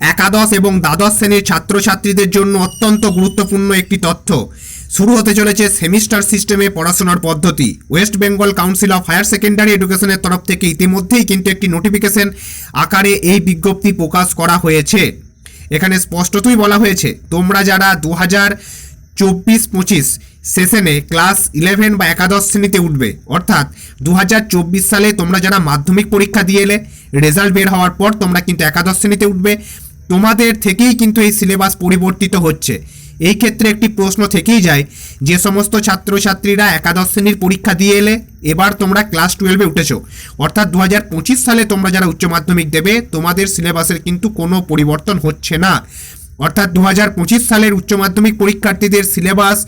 একাদশ এবং দ্বাদশ শ্রেণির ছাত্রছাত্রীদের জন্য অত্যন্ত গুরুত্বপূর্ণ একটি তথ্য। শুরু হতে চলেছে সেমিস্টার সিস্টেমে পড়াশোনার পদ্ধতি। West Bengal council of higher secondary এডুকেশনের তরফ থেকে ইতিমধ্যেই কিন্তু একটি নোটিফিকেশন আকারে এই বিজ্ঞপ্তি প্রকাশ করা হয়েছে। এখানে স্পষ্টতই বলা হয়েছে, তোমরা যারা দু হাজার চব্বিশ পঁচিশ সেশনে ক্লাস ইলেভেন বা একাদশ শ্রেণীতে উঠবে, অর্থাৎ দু হাজার চব্বিশ সালে তোমরা যারা মাধ্যমিক পরীক্ষা দিয়ে এলে, রেজাল্ট বের হওয়ার পর তোমরা কিন্তু একাদশ শ্রেণীতে উঠবে। তোমাদের থেকেই কিন্তু এই সিলেবাস পরিবর্তিত হচ্ছে। এই ক্ষেত্রে একটি প্রশ্ন থেকেই যায়, যে সমস্ত ছাত্রছাত্রীরা একাদশ শ্রেণির পরীক্ষা দিয়ে এলে, এবার তোমরা ক্লাস টুয়েলভে উঠেছো। অর্থাৎ দু হাজার পঁচিশ সালে তোমরা যারা উচ্চ মাধ্যমিক দেবে, তোমাদের সিলেবাসের কিন্তু কোনো পরিবর্তন হচ্ছে না। অর্থাৎ দু হাজার পঁচিশ সালের উচ্চ মাধ্যমিক পরীক্ষার্থীদের সিলেবাস,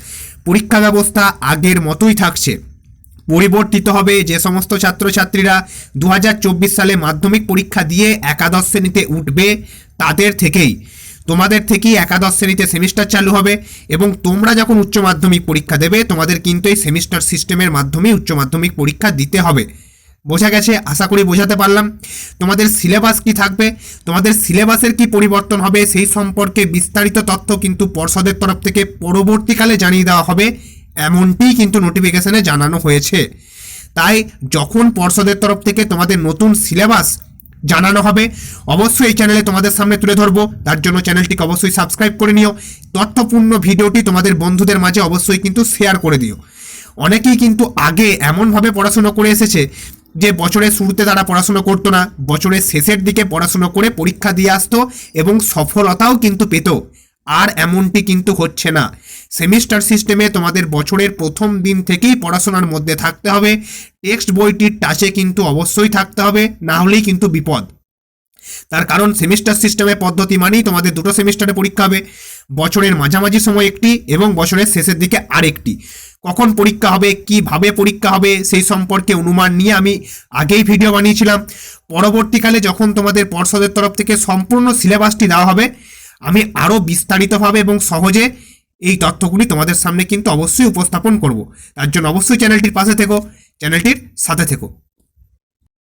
পরীক্ষা ব্যবস্থা আগের মতোই থাকছে। পরিবর্তিত হবে। যে সমস্ত ছাত্রছাত্রীরা দু হাজার চব্বিশ সালে মাধ্যমিক পরীক্ষা দিয়ে একাদশ শ্রেণীতে উঠবে, তাদের থেকেই। তোমাদের থেকেই একাদশ শ্রেণীতে সেমিস্টার চালু হবে এবং তোমরা যখন উচ্চ মাধ্যমিক পরীক্ষা দেবে, তোমাদের কিন্তু এই সেমিস্টার সিস্টেমের মাধ্যমে উচ্চ মাধ্যমিক পরীক্ষা দিতে হবে। বোঝা গেছে? আশা করি বোঝাতে পারলাম। তোমাদের সিলেবাস কি থাকবে? তোমাদের সিলেবাসের কি পরিবর্তন হবে? সেই সম্পর্কে বিস্তারিত তথ্য কিন্তু পর্ষদের তরফ থেকে পরবর্তীকালে জানিয়ে দেওয়া হবে। এমনটিই কিন্তু নোটিফিকেশনে জানানো হয়েছে। তাই যখন পর্ষদের তরফ থেকে তোমাদের নতুন সিলেবাস জানানো হবে, অবশ্যই এই চ্যানেলে তোমাদের সামনে তুলে ধরবো। তার জন্য চ্যানেলটিকে অবশ্যই সাবস্ক্রাইব করে নিও। তথ্যপূর্ণ ভিডিওটি তোমাদের বন্ধুদের মাঝে অবশ্যই কিন্তু শেয়ার করে দিও। অনেকেই কিন্তু আগে এমনভাবে পড়াশুনো করে এসেছে যে বছরের শুরুতে তারা পড়াশুনো করতো না, বছরের শেষের দিকে পড়াশুনো করে পরীক্ষা দিয়ে আসতো এবং সফলতাও কিন্তু পেত। আর এমনটি কিন্তু হচ্ছে না। সেমিস্টার সিস্টেমে তোমাদের বছরের প্রথম দিন থেকেই পড়াশোনার মধ্যে থাকতে হবে। টেক্সট বইটির টাচে কিন্তু অবশ্যই থাকতে হবে, না হলেই কিন্তু বিপদ। তার কারণ সেমিস্টার সিস্টেমের পদ্ধতি মানেই তোমাদের দুটো সেমিস্টারে পরীক্ষা হবে, বছরের মাঝামাঝি সময় একটি এবং বছরের শেষের দিকে আরেকটি। কখন পরীক্ষা হবে, কীভাবে পরীক্ষা হবে, সেই সম্পর্কে অনুমান নিয়ে আমি আগেই ভিডিও বানিয়েছিলাম। পরবর্তীকালে যখন তোমাদের পর্ষদের তরফ থেকে সম্পূর্ণ সিলেবাসটি দেওয়া হবে, আমি আরও বিস্তারিতভাবে এবং সহজে এই তথ্যগুলি তোমাদের সামনে কিন্তু অবশ্যই উপস্থাপন করব। তার জন্য অবশ্যই চ্যানেলটির পাশে থেকো, চ্যানেলটির সাথে থেকো।